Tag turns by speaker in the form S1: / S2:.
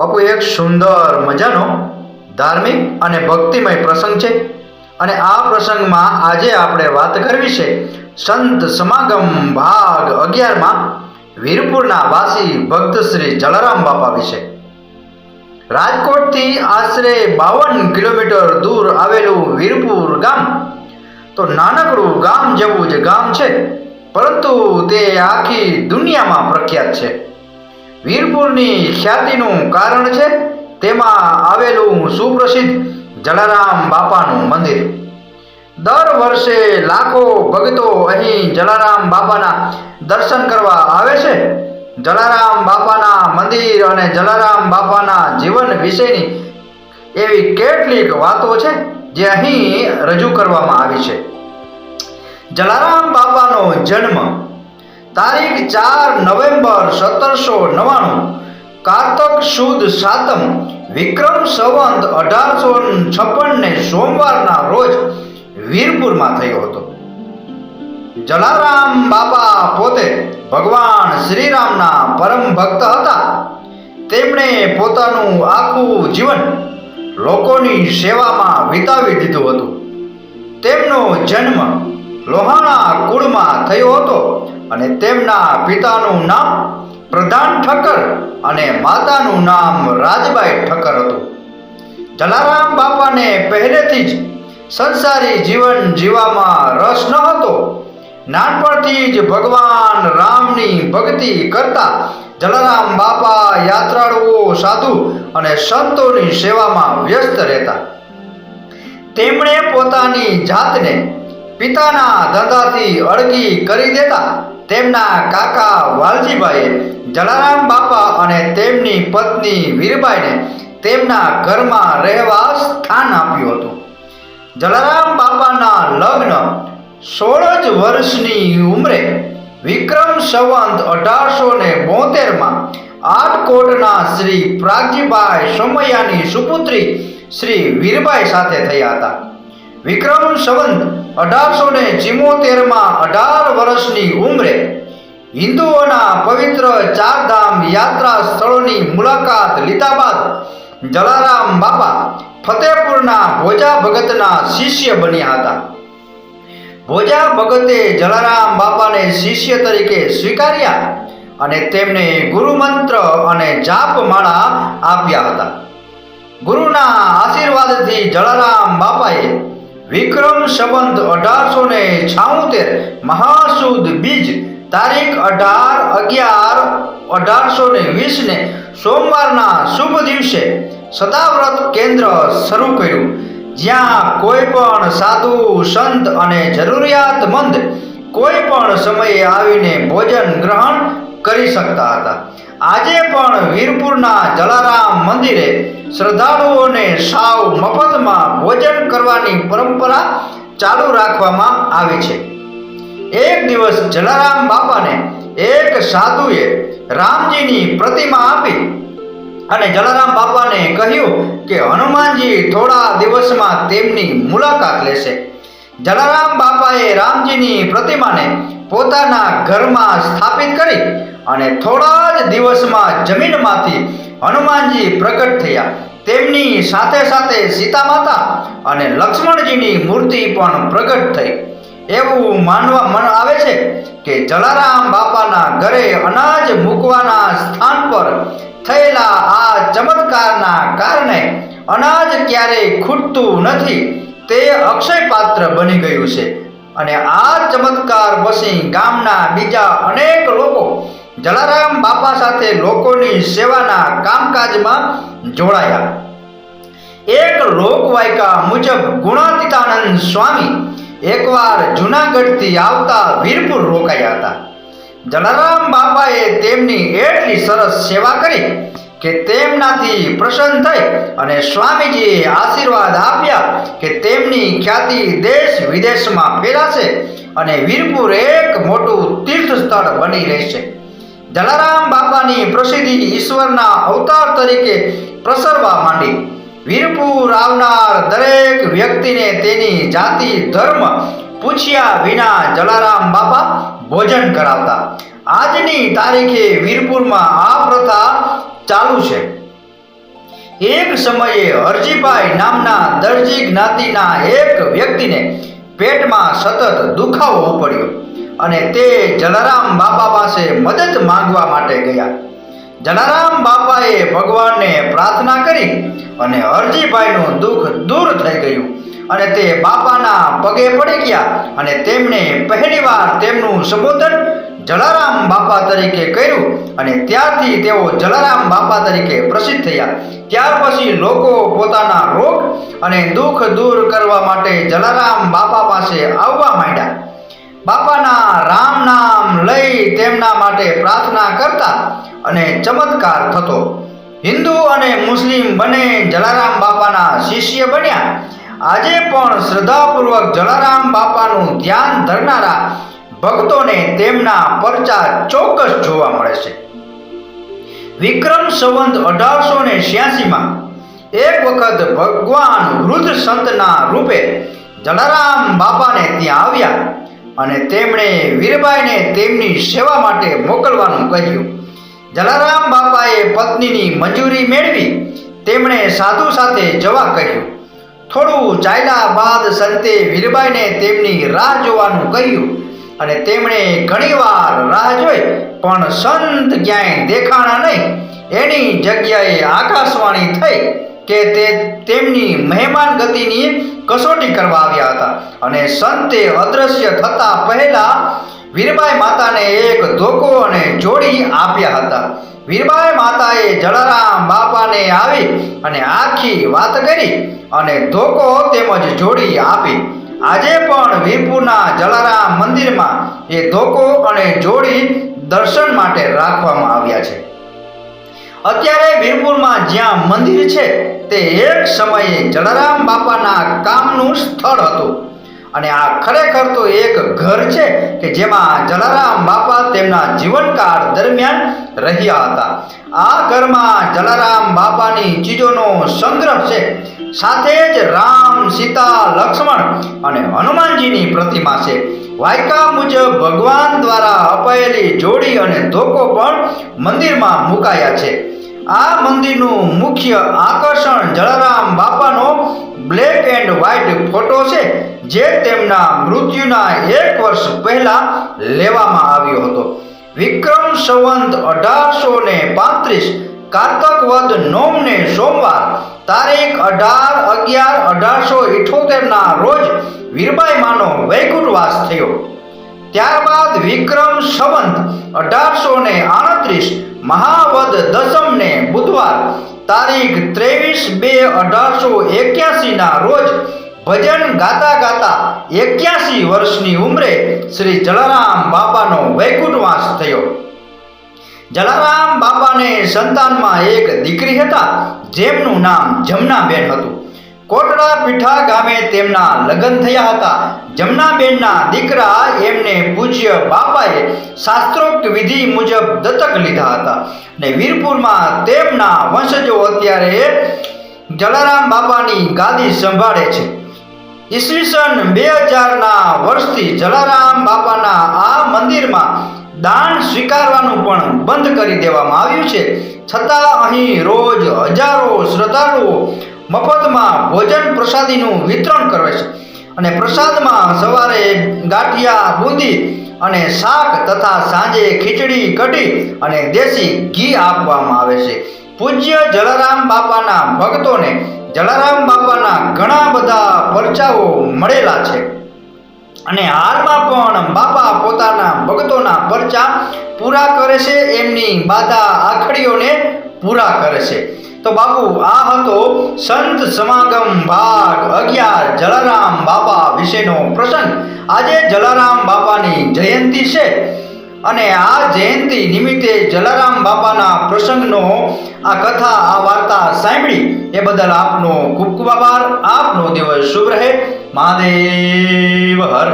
S1: બાપુ, એક સુંદર મજાનો ધાર્મિક અને ભક્તિમય પ્રસંગ છે. અને આ પ્રસંગમાં આજે આપણે વાત કરવી છે સંત સમાગમ ભાગ અગિયારમાં વીરપુરના વાસી ભક્ત શ્રી જલારામ બાપા વિશે. રાજકોટથી આશરે બાવન કિલોમીટર દૂર આવેલું વીરપુર ગામ તો નાનકડું ગામ જેવું જ ગામ છે, પરંતુ તે આખી દુનિયામાં પ્રખ્યાત છે. વીરપુરની ખ્યાતિનું કારણ છે તેમાં આવેલું સુપ્રસિદ્ધ જલારામ બાપાનું મંદિર. દર વર્ષે લાખો ભક્તો અહીં જલારામ બાપાના દર્શન કરવા આવે છે. જલારામ બાપાના મંદિર અને જલારામ બાપાના જીવન વિશેની એવી કેટલીક વાતો છે જે અહીં રજૂ કરવામાં આવી છે. જલારામ બાપાનો જન્મ તારીખ ચાર નવેમ્બર સત્તરસો નવ્વાણું. કારતક સુદ સાતમ, વિક્રમ સંવંત અઢારસો છપ્પન ને સોમવારના રોજ વીરપુરમાં થયો હતો. જલારામ બાપા પોતે ભગવાન શ્રીરામના પરમ ભક્ત હતા. તેમણે પોતાનું આખું જીવન લોકોની સેવામાં વિતાવી દીધું હતું. તેમનો જન્મ લોહાણા કુળમાં થયો હતો. અને તેમના પિતાનું નામ પ્રધાન ઠક્કર અને માતાનું નામ રાજબાઈ ઠક્કર હતું. જલારામ બાપાને પહેલેથી જ સંસારી જીવન જીવવામાં રસ ન હતો. નાનપણથી જ ભગવાન રામની ભક્તિ કરતા જલારામ બાપા યાત્રાળુઓ, સાધુ અને સંતોની સેવામાં વ્યસ્ત રહેતા. તેમણે પોતાની જાતને પિતાના ધંધાથી અળગી કરી દેતા. તેમના કાકા વાલજીભાઈએ જલારામ બાપા અને તેમની પત્ની વીરબાઈને તેમના ઘરમાં રહેવા સ્થાન આપ્યું હતું. જલારામ બાપાના લગ્ન સોળ જ વર્ષની ઉંમરે વિક્રમ સંવંત અઢારસો ને બોતેરમાં આટકોટના શ્રી પ્રાગજીભાઈ સોમૈયાની સુપુત્રી શ્રી વીરબાઈ સાથે થયા હતા. વિક્રમ સંવંત અઢારસો ને ચિમોતેરમાં અઢાર વર્ષની ઉંમરે હિન્દુઓના પવિત્ર ચારધામ યાત્રા સ્થળોની મુલાકાત લીધા બાદ જલારામ બાપા ફતેપુરના ભોજા ભગતના શિષ્ય બન્યા હતા. ભોજા ભગતે જલારામ બાપાને શિષ્ય તરીકે સ્વીકાર્યા અને તેમને ગુરુમંત્ર અને જાપમાળા આપ્યા હતા. ગુરુના આશીર્વાદથી જલારામ બાપાએ વિક્રમ સંબંધ અઢારસો ને છાઉતેર મહાસુદ બીજ, તારીખ અઢાર અગિયાર અઢારસો ને વીસને સોમવારના શુભ દિવસે સદાવ્રત કેન્દ્ર શરૂ કર્યું. જ્યાં કોઈ પણ સાધુ, સંત અને જરૂરિયાતમંદ કોઈ પણ સમયે આવીને ભોજન ગ્રહણ કરી શકતા હતા. આજે પણ વીરપુરના જલારામ મંદિરે શ્રદ્ધાળુઓને સાવ મફતમાં ભોજન કરવાની પરંપરા ચાલુ રાખવામાં આવે છે. એક દિવસ જલારામ બાપાને એક સાધુએ રામજીની પ્રતિમા આપી અને જલારામ બાપાને કહ્યું કે હનુમાનજી થોડા દિવસમાં તેમની મુલાકાત લેશે. જલારામ બાપાએ રામજીની પ્રતિમાને પોતાના ઘરમાં સ્થાપિત કરી અને થોડા જ દિવસમાં જમીનમાંથી હનુમાનજી પ્રગટ થયા. તેમની સાથે સાથે સીતા માતા અને લક્ષ્મણજીની મૂર્તિ પણ પ્રગટ થઈ. એવું માનવા મન આવે છે કે જલારામ બાપાના ઘરે અનાજ મૂકવાના સ્થાન પર થયેલા આ ચમત્કારના કારણે અનાજ ક્યારેય ખૂટતું નથી, તે અક્ષય પાત્ર બની ગયું છે. અને આ ચમત્કાર પછી ગામના બીજા અનેક લોકો જલારામ બાપા સાથે લોકોની સેવાના કામકાજમાં જોડાયા. એક લોકવાયકા મુજબ ગુણાતીતાનંદ સ્વામી એકવાર જૂનાગઢથી આવતા વીરપુર રોકાયા હતા. જલારામ બાપાએ તેમની એટલી સરસ સેવા કરી કે તેમનાથી પ્રસન્ન થઈ અને સ્વામીજીએ આશીર્વાદ આપ્યા કે તેમની ખ્યાતિ દેશ વિદેશમાં ફેલાશે અને વીરપુર એક મોટું તીર્થ સ્થળ બની રહેશે. જલારામ બાપાની પ્રસિદ્ધિ ઈશ્વરના અવતાર તરીકે પ્રસરવા માંડી. વીરપુર આવનાર દરેક વ્યક્તિને તેની જાતિ ધર્મ પૂછ્યા વિના જલારામ બાપા ભોજન કરાવતા. આજની તારીખે વીરપુરમાં આ પ્રથા ચાલુ છે. એક સમયે હરજીભાઈ નામના દરજી જ્ઞાતિના એક વ્યક્તિને પેટમાં સતત દુખાવો ઉપડ્યો અને તે જલારામ બાપા પાસે મદદ માંગવા માટે ગયા. જલારામ બાપાએ ભગવાનને પ્રાર્થના કરી અને હરજીભાઈનું દુઃખ દૂર થઈ ગયું અને તે બાપાના પગે પડી ગયા અને તેમણે પહેલીવાર તેમનું સંબોધન જલારામ બાપા તરીકે કર્યું અને ત્યારથી તેઓ જલારામ બાપા તરીકે પ્રસિદ્ધ થયા. ત્યાર પછી લોકો પોતાના રોગ અને દુઃખ દૂર કરવા માટે જલારામ બાપા પાસે આવવા માંડ્યા. બાપાના રામ નામ લઈ તેમના માટે પ્રાર્થના કરતા અને ચમત્કાર થતો. હિન્દુ અને મુસ્લિમ બંને જલારામ બાપાના શિષ્ય બન્યા. આજે પણ શ્રદ્ધાપૂર્વક જલારામ બાપાનું ધ્યાન ધરનારા ભક્તોને તેમના પરચા ચોક્કસ જોવા મળે છે. વિક્રમ સંવંત અઢારસો ને છ્યાસીમાં એક વખત ભગવાન વૃદ્ધ સંતના રૂપે જલારામ બાપાને ત્યાં આવ્યા અને તેમણે વીરબાઈને તેમની સેવા માટે મોકલવાનું કહ્યું. જલારામ બાપાએ પત્નીની મંજૂરી મેળવી તેમણે સાધુ સાથે જવા કહ્યું. થોડું ચાલ્યા બાદ સંતે વીરબાઈને તેમની રાહ જોવાનું કહ્યું. અને તેમણે ઘણીવાર રાહ જોઈ, પણ સંત ક્યાંય દેખાણા નહીં. એની જગ્યાએ આકાશવાણી થઈ કે તે તેમની મહેમાન ગતિની કસોટી કરવા આવ્યા હતા. અને સંતે અદ્રશ્ય થતા પહેલા વીરબાઈ માતાને એક ધોકો અને જોડી આપ્યા હતા. વીરબાઈ માતાએ જલારામ બાપાને આવી અને આખી વાત કરી અને ધોકો તેમજ જોડી આપી. આજે પણ વીરપુરના જલારામ મંદિરમાં એ ધોકો અને જોડી દર્શન માટે રાખવામાં આવ્યા છે. અત્યારે વીરપુરમાં જ્યાં મંદિર છે, તે એક સમયે જલારામ બાપાના કામનું સ્થળ હતું. અને આ ખરેખર તો એક ઘર છે કે જેમાં જલારામ બાપા તેમના જીવનકાળ દરમિયાન રહ્યા હતા. આ ઘરમાં જલારામ બાપાની ચીજોનો સંગ્રહ છે સાથે જ રામ, સીતા, લક્ષ્મણ અને હનુમાનજીની પ્રતિમા છે. વાયકા મુજબ ભગવાન દ્વારા અપાયેલી જોડી અને ધોકો પણ મંદિરમાં મુકાયા છે. આ મંદિરનું મુખ્ય આકર્ષણ જલારામ બાપાનો બ્લેક એન્ડ વ્હાઇટ ફોટો છે, જે તેમના મૃત્યુના એક વર્ષ પહેલા લેવામાં આવ્યો હતો. વિક્રમ સંવંત અઢારસો ને પાંત્રીસ કાર્તક વદ નોમને સોમવાર તારીખ અઢાર, અગિયાર, અઢારસો ઇઠોતેરના રોજ વીરબાઈ માનો વૈકુંઠવાસ થયો. ત્યારબાદ વિક્રમ સંવંત અઢારસો ને આડત્રીસ મહાવદ દસમને બુધવાર તારીખ ત્રેવીસ બે અઢારસો એક્યાસીના રોજ ભજન ગાતા ગાતા એક્યાસી વર્ષની ઉંમરે શ્રી જલારામ બાપાનો વૈકુંઠવાસ થયો. જલારામ બાપાને સંતાનમાં એક દીકરી હતા, જેમનું નામ જમનાબેન હતું. કોટડા પીઠા ગામે તેમના લગ્ન થયા હતા. જમનાબેનના દીકરા એમને પૂજ્ય બાપાએ શાસ્ત્રોક્ત વિધિ મુજબ દત્તક લીધા હતા ને વીરપુરમાં તેમના વંશજો અત્યારે જલારામ બાપાની ગાદી સંભાળે છે. ઈસવીસન બે હજારના વર્ષથી જલારામ બાપાના આ મંદિરમાં દાન સ્વીકારવાનું પણ બંધ કરી દેવામાં આવ્યું છે. છતાં અહીં રોજ હજારો શ્રદ્ધાળુઓ મફતમાં ભોજન પ્રસાદીનું વિતરણ કરે છે અને પ્રસાદમાં સવારે ગાંઠિયા બુંદી અને શાક તથા સાંજે ખીચડી, કઢી અને દેશી ઘી આપવામાં આવે છે. પૂજ્ય જલારામ બાપાના ભક્તોને જલારામ બાપાના ઘણા બધા પરચાઓ મળેલા છે. અને હાલમાં પણ બાપા પોતાના ભક્તોના પરચા પૂરા કરે છે, એમની બાધા આખડીઓને પૂરા કરે છે. તો બાપુ, આ હતો સંત સમાગમ ભાગ અગિયાર, જલારામ બાપા વિશેનો પ્રસંગ. આજે જલારામ બાપાની જયંતિ છે. અને આ જયંતિ નિમિત્તે જલારામ બાપાના પ્રસંગનો આ કથા, આ વાર્તા સાંભળી એ બદલ આપનો ખૂબ ખૂબ આભાર. આપનો દિવસ શુભ રહે. મહાદેવ હર.